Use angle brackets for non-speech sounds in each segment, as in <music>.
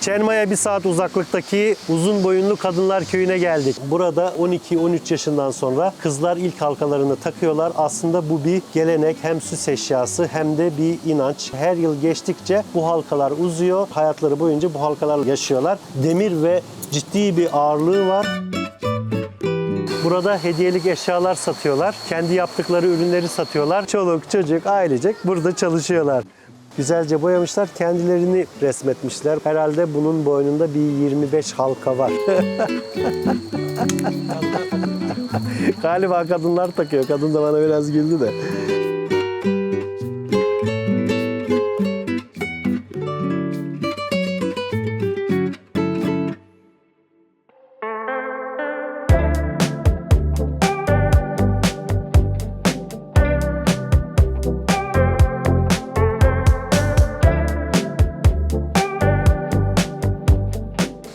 Çenmaya bir saat uzaklıktaki uzun boyunlu kadınlar köyüne geldik. Burada 12-13 yaşından sonra kızlar ilk halkalarını takıyorlar. Aslında bu bir gelenek hem süs eşyası hem de bir inanç. Her yıl geçtikçe bu halkalar uzuyor. Hayatları boyunca bu halkalarla yaşıyorlar. Demir ve ciddi bir ağırlığı var. Burada hediyelik eşyalar satıyorlar. Kendi yaptıkları ürünleri satıyorlar. Çoluk çocuk ailecek burada çalışıyorlar. Güzelce boyamışlar, kendilerini resmetmişler. Herhalde bunun boynunda bir 25 halka var. <laughs> Galiba kadınlar takıyor. Kadın da bana biraz güldü de.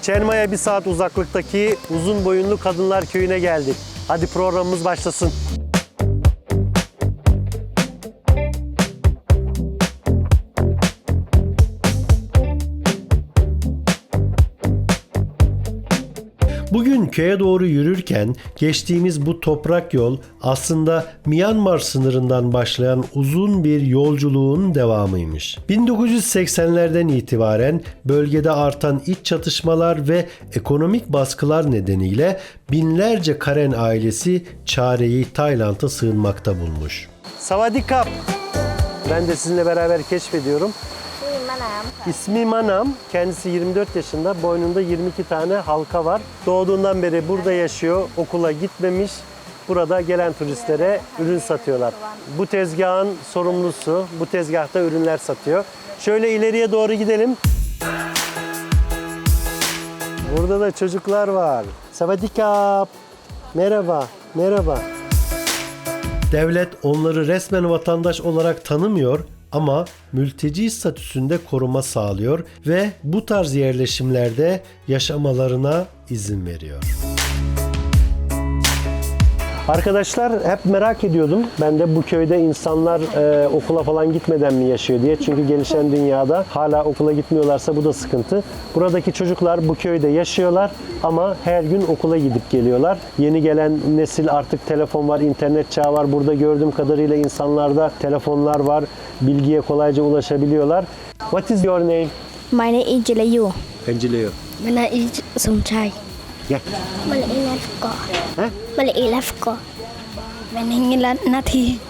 Çenmaya bir saat uzaklıktaki uzun boyunlu kadınlar köyüne geldik. Hadi programımız başlasın. Köye doğru yürürken geçtiğimiz bu toprak yol aslında Myanmar sınırından başlayan uzun bir yolculuğun devamıymış. 1980'lerden itibaren bölgede artan iç çatışmalar ve ekonomik baskılar nedeniyle binlerce Karen ailesi çareyi Tayland'a sığınmakta bulmuş. Savadikap. Ben de sizinle beraber keşfediyorum. İsmi Manam. Kendisi 24 yaşında. Boynunda 22 tane halka var. Doğduğundan beri burada yaşıyor. Okula gitmemiş. Burada gelen turistlere ürün satıyorlar. Bu tezgahın sorumlusu. Bu tezgahta ürünler satıyor. Şöyle ileriye doğru gidelim. Burada da çocuklar var. Savadikap. Merhaba. Merhaba. Devlet onları resmen vatandaş olarak tanımıyor ama mülteci statüsünde koruma sağlıyor ve bu tarz yerleşimlerde yaşamalarına izin veriyor. Arkadaşlar hep merak ediyordum. Ben de bu köyde insanlar e, okula falan gitmeden mi yaşıyor diye. Çünkü gelişen dünyada hala okula gitmiyorlarsa bu da sıkıntı. Buradaki çocuklar bu köyde yaşıyorlar ama her gün okula gidip geliyorlar. Yeni gelen nesil artık telefon var, internet çağı var. Burada gördüğüm kadarıyla insanlarda telefonlar var. Bilgiye kolayca ulaşabiliyorlar. What is your name? My name is Jilayu Pencileo. My name is Sumchai Gel. Maliilaf ko. Ha? Maliilaf ko. Manhingilan nathi.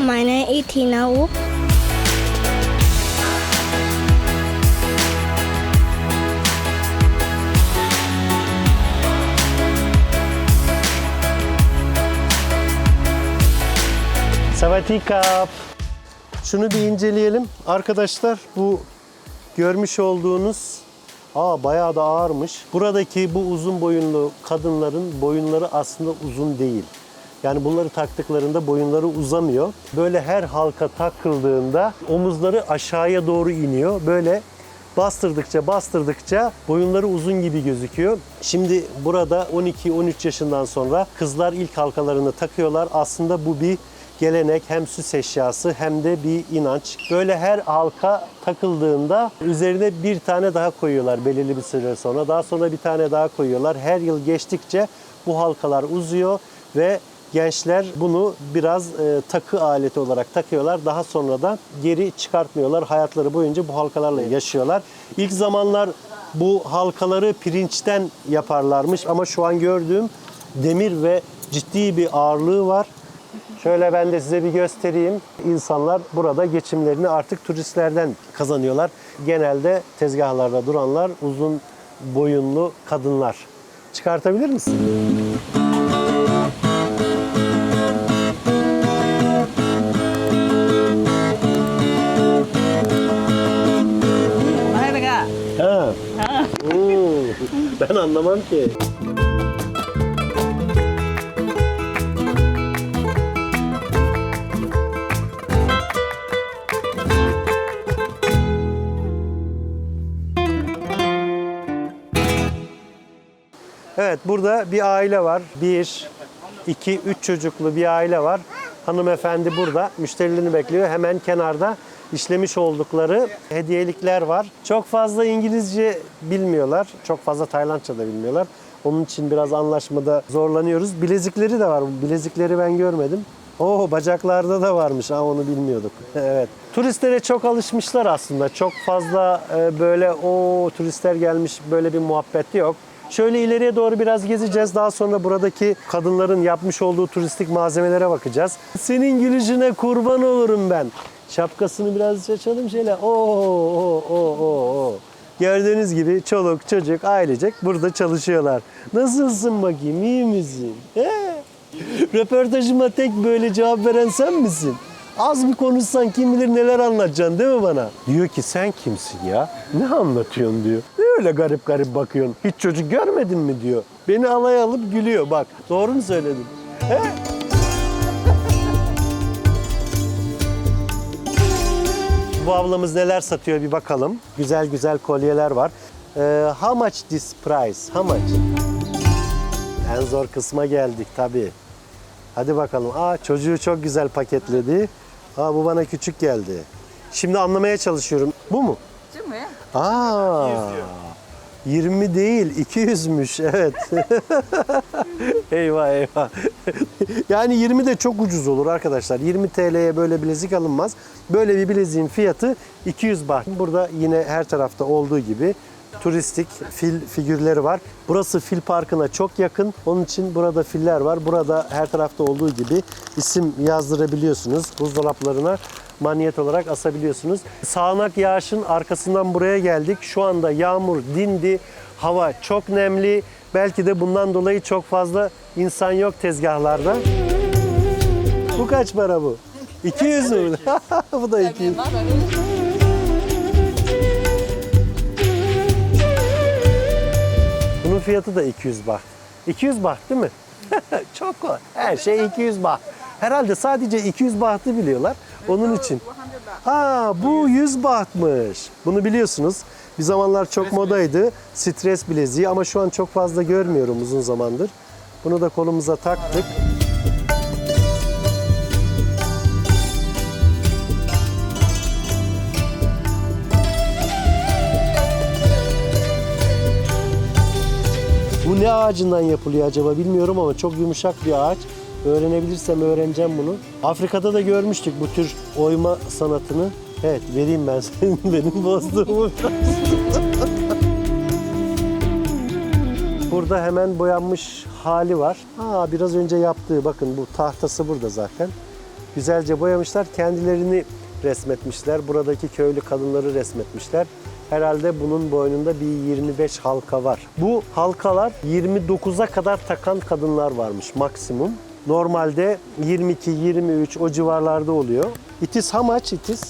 Meine itinau. Savatikap. Şunu bir inceleyelim. Arkadaşlar bu görmüş olduğunuz Aa bayağı da ağırmış. Buradaki bu uzun boyunlu kadınların boyunları aslında uzun değil. Yani bunları taktıklarında boyunları uzamıyor. Böyle her halka takıldığında omuzları aşağıya doğru iniyor. Böyle bastırdıkça bastırdıkça boyunları uzun gibi gözüküyor. Şimdi burada 12-13 yaşından sonra kızlar ilk halkalarını takıyorlar. Aslında bu bir gelenek hem süs eşyası hem de bir inanç. Böyle her halka takıldığında üzerine bir tane daha koyuyorlar belirli bir süre sonra. Daha sonra bir tane daha koyuyorlar. Her yıl geçtikçe bu halkalar uzuyor ve gençler bunu biraz e, takı aleti olarak takıyorlar. Daha sonra da geri çıkartmıyorlar. Hayatları boyunca bu halkalarla yaşıyorlar. İlk zamanlar bu halkaları pirinçten yaparlarmış ama şu an gördüğüm demir ve ciddi bir ağırlığı var. Şöyle ben de size bir göstereyim. İnsanlar burada geçimlerini artık turistlerden kazanıyorlar. Genelde tezgahlarda duranlar uzun boyunlu kadınlar. Çıkartabilir misin? Ha. Hmm, Ben anlamam ki. Evet burada bir aile var. Bir, iki, üç çocuklu bir aile var. Hanımefendi burada müşterilerini bekliyor. Hemen kenarda işlemiş oldukları hediyelikler var. Çok fazla İngilizce bilmiyorlar. Çok fazla Taylandça da bilmiyorlar. Onun için biraz anlaşmada zorlanıyoruz. Bilezikleri de var. Bilezikleri ben görmedim. Oo bacaklarda da varmış. Ha onu bilmiyorduk. <laughs> evet. Turistlere çok alışmışlar aslında. Çok fazla e, böyle o turistler gelmiş böyle bir muhabbeti yok. Şöyle ileriye doğru biraz gezeceğiz. Daha sonra buradaki kadınların yapmış olduğu turistik malzemelere bakacağız. Senin gülüşüne kurban olurum ben. Şapkasını biraz açalım şöyle. Oo, oo, oo, oo. Gördüğünüz gibi çoluk çocuk ailecek burada çalışıyorlar. Nasılsın bakayım iyi misin? He? Röportajıma tek böyle cevap veren sen misin? Az bir konuşsan kim bilir neler anlatacaksın değil mi bana? Diyor ki sen kimsin ya? Ne anlatıyorsun diyor. Öyle garip garip bakıyorsun? Hiç çocuk görmedin mi diyor. Beni alay alıp gülüyor bak. Doğru mu söyledim? He? <laughs> Bu ablamız neler satıyor bir bakalım. Güzel güzel kolyeler var. Ee, how much this price? How much? En zor kısma geldik tabii. Hadi bakalım. Aa çocuğu çok güzel paketledi. Aa bu bana küçük geldi. Şimdi anlamaya çalışıyorum. Bu mu? 这没。Aa. 20 değil 200'müş evet. <laughs> eyvah eyvah. yani 20 de çok ucuz olur arkadaşlar. 20 TL'ye böyle bilezik alınmaz. Böyle bir bileziğin fiyatı 200 baht. Burada yine her tarafta olduğu gibi turistik fil figürleri var. Burası fil parkına çok yakın. Onun için burada filler var. Burada her tarafta olduğu gibi isim yazdırabiliyorsunuz. Buzdolaplarına maniyet olarak asabiliyorsunuz. Sağanak yağışın arkasından buraya geldik. Şu anda yağmur dindi. Hava çok nemli. Belki de bundan dolayı çok fazla insan yok tezgahlarda. Bu kaç para bu? 200 mü? <laughs> bu da 200. Bunun fiyatı da 200 baht. 200 baht değil mi? <laughs> Çok kolay. Her şey 200 baht. Herhalde sadece 200 bahtı biliyorlar. Onun için. Ha bu 100 bahtmış. Bunu biliyorsunuz. Bir zamanlar çok modaydı. Stres bileziği ama şu an çok fazla görmüyorum uzun zamandır. Bunu da kolumuza taktık. Bu ne ağacından yapılıyor acaba bilmiyorum ama çok yumuşak bir ağaç. Öğrenebilirsem öğreneceğim bunu. Afrika'da da görmüştük bu tür oyma sanatını. Evet vereyim ben <laughs> senin benim bozduğumu. Burada hemen boyanmış hali var. Aa, biraz önce yaptığı bakın bu tahtası burada zaten. Güzelce boyamışlar. Kendilerini resmetmişler. Buradaki köylü kadınları resmetmişler. Herhalde bunun boynunda bir 25 halka var. Bu halkalar 29'a kadar takan kadınlar varmış maksimum. Normalde 22, 23 o civarlarda oluyor. Itis how much itis?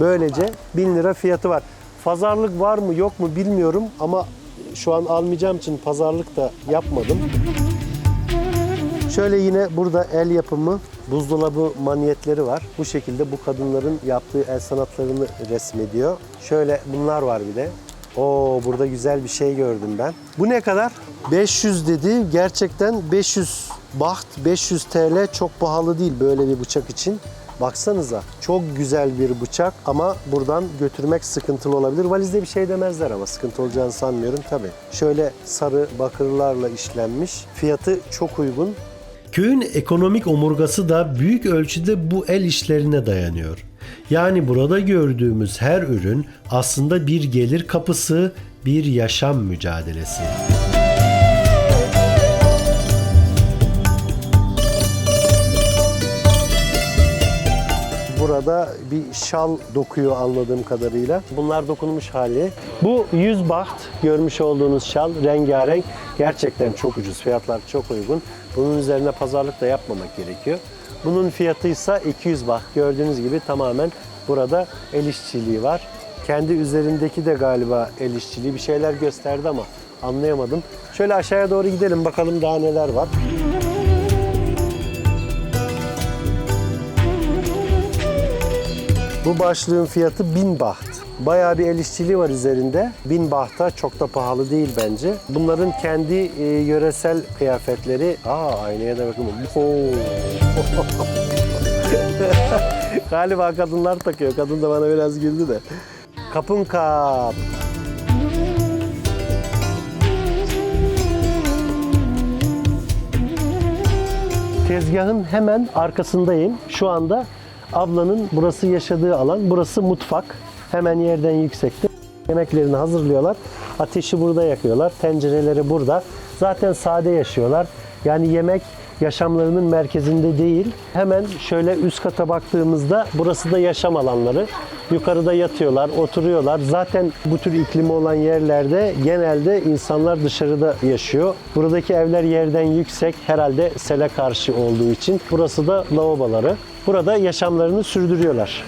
Böylece 1000 lira fiyatı var. Pazarlık var mı yok mu bilmiyorum ama şu an almayacağım için pazarlık da yapmadım. Şöyle yine burada el yapımı buzdolabı manyetleri var. Bu şekilde bu kadınların yaptığı el sanatlarını resmediyor. Şöyle bunlar var bir de. Oo burada güzel bir şey gördüm ben. Bu ne kadar? 500 dedi. Gerçekten 500 baht, 500 TL çok pahalı değil böyle bir bıçak için. Baksanıza çok güzel bir bıçak ama buradan götürmek sıkıntılı olabilir. Valizde bir şey demezler ama sıkıntı olacağını sanmıyorum tabii. Şöyle sarı bakırlarla işlenmiş. Fiyatı çok uygun. Köyün ekonomik omurgası da büyük ölçüde bu el işlerine dayanıyor. Yani burada gördüğümüz her ürün aslında bir gelir kapısı, bir yaşam mücadelesi. Burada bir şal dokuyor anladığım kadarıyla. Bunlar dokunmuş hali. Bu 100 baht görmüş olduğunuz şal rengarenk. Gerçekten çok ucuz. Fiyatlar çok uygun. Bunun üzerine pazarlık da yapmamak gerekiyor. Bunun fiyatı ise 200 baht. Gördüğünüz gibi tamamen burada el işçiliği var. Kendi üzerindeki de galiba el işçiliği bir şeyler gösterdi ama anlayamadım. Şöyle aşağıya doğru gidelim bakalım daha neler var. Bu başlığın fiyatı 1000 baht. Bayağı bir el işçiliği var üzerinde. 1000 bahta çok da pahalı değil bence. Bunların kendi e, yöresel kıyafetleri. Aa aynaya da bakın. <laughs> Galiba kadınlar takıyor. Kadın da bana biraz güldü de. Kapın kap. Tezgahın hemen arkasındayım. Şu anda ablanın burası yaşadığı alan. Burası mutfak. Hemen yerden yüksekte. Yemeklerini hazırlıyorlar. Ateşi burada yakıyorlar. Tencereleri burada. Zaten sade yaşıyorlar. Yani yemek yaşamlarının merkezinde değil. Hemen şöyle üst kata baktığımızda burası da yaşam alanları. Yukarıda yatıyorlar, oturuyorlar. Zaten bu tür iklimi olan yerlerde genelde insanlar dışarıda yaşıyor. Buradaki evler yerden yüksek herhalde sele karşı olduğu için. Burası da lavaboları. Burada yaşamlarını sürdürüyorlar.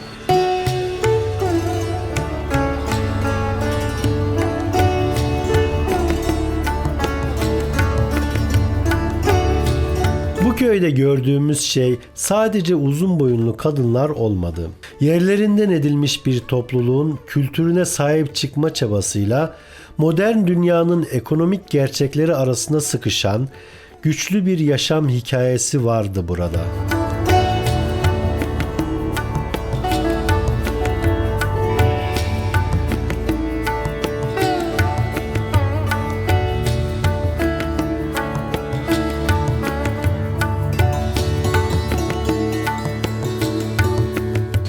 Bu köyde gördüğümüz şey sadece uzun boyunlu kadınlar olmadı. Yerlerinden edilmiş bir topluluğun kültürüne sahip çıkma çabasıyla modern dünyanın ekonomik gerçekleri arasında sıkışan güçlü bir yaşam hikayesi vardı burada. Hı.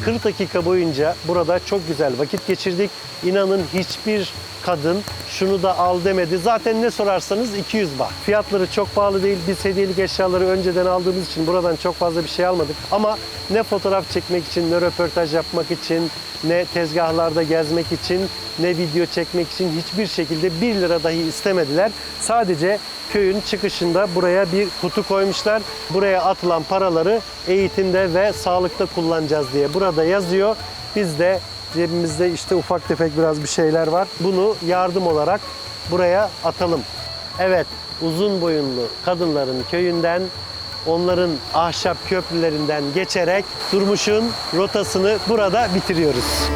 40 dakika boyunca burada çok güzel vakit geçirdik. İnanın hiçbir kadın şunu da al demedi. Zaten ne sorarsanız 200 baht. Fiyatları çok pahalı değil. Biz hediyelik eşyaları önceden aldığımız için buradan çok fazla bir şey almadık. Ama ne fotoğraf çekmek için, ne röportaj yapmak için, ne tezgahlarda gezmek için, ne video çekmek için hiçbir şekilde 1 lira dahi istemediler. Sadece köyün çıkışında buraya bir kutu koymuşlar. Buraya atılan paraları eğitimde ve sağlıkta kullanacağız diye burada yazıyor. Biz de cebimizde işte ufak tefek biraz bir şeyler var. Bunu yardım olarak buraya atalım. Evet, uzun boyunlu kadınların köyünden onların ahşap köprülerinden geçerek Durmuş'un rotasını burada bitiriyoruz.